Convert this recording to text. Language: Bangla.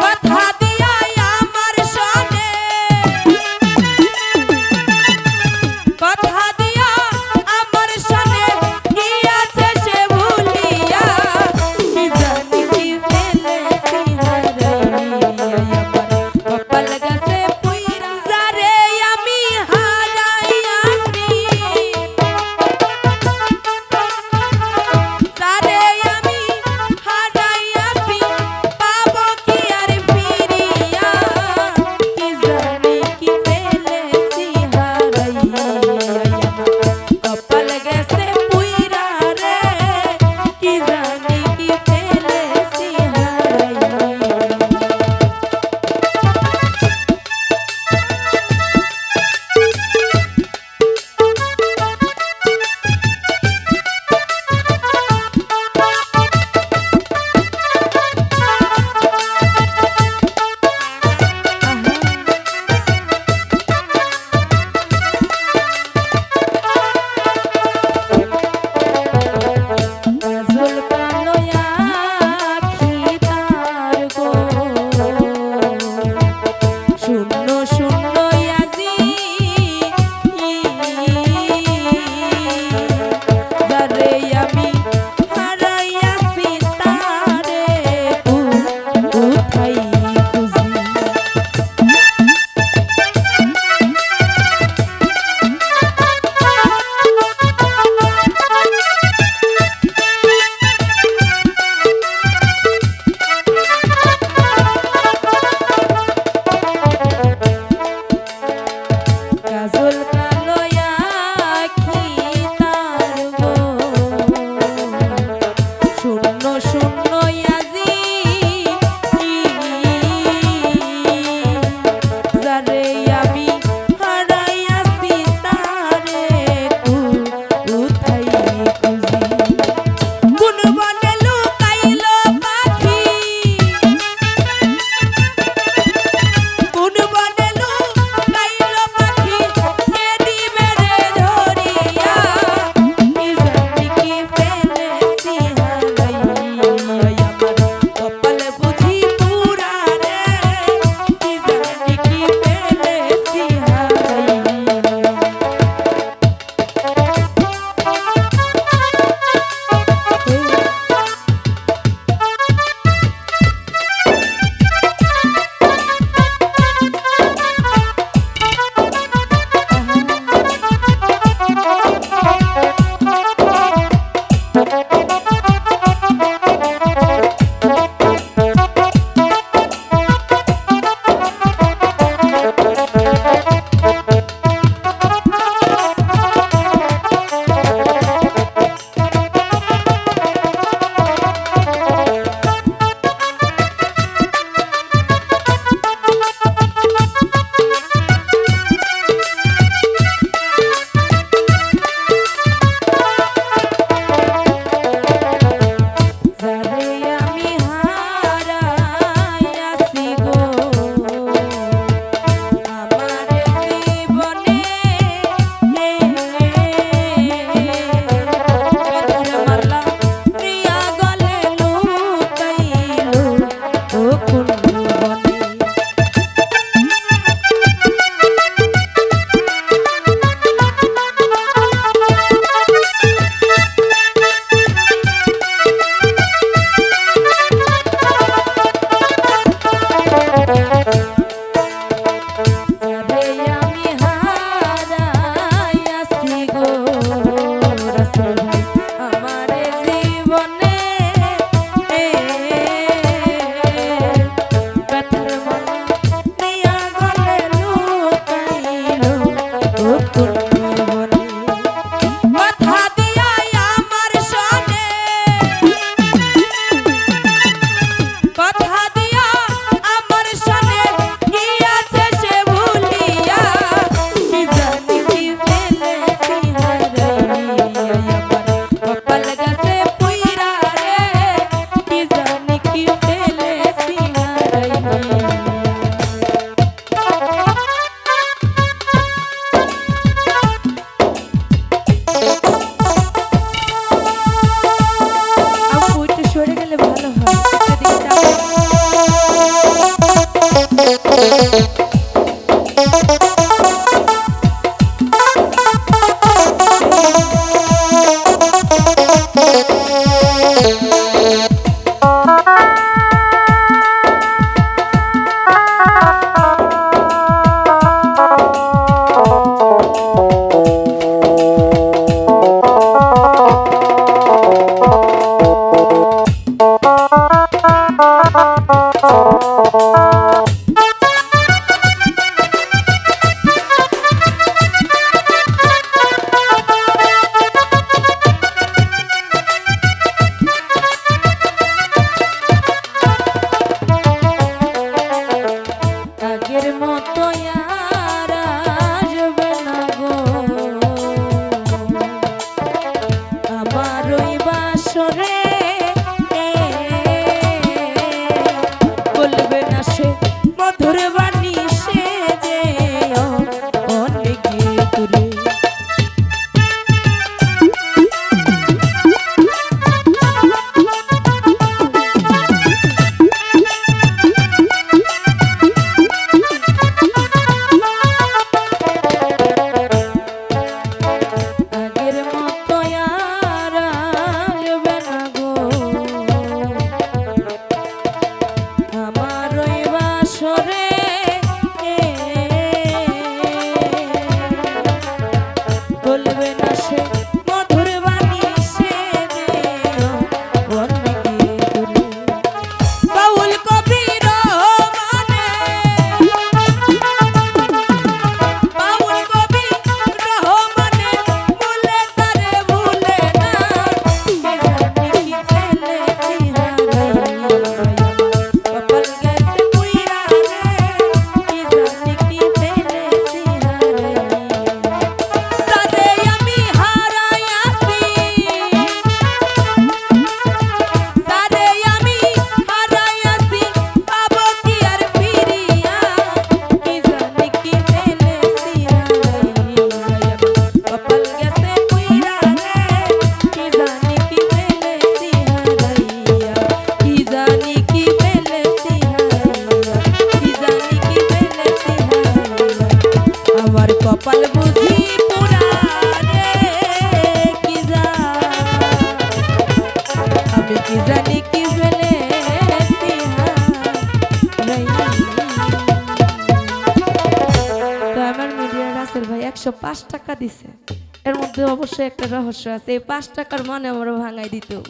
কথা chorar. একশো পাঁচ টাকা দিছে। এর মধ্যে অবশ্যই একটা রহস্য আছে। এই পাঁচ টাকার মানে আমরা ভাঙাই দিতে হব।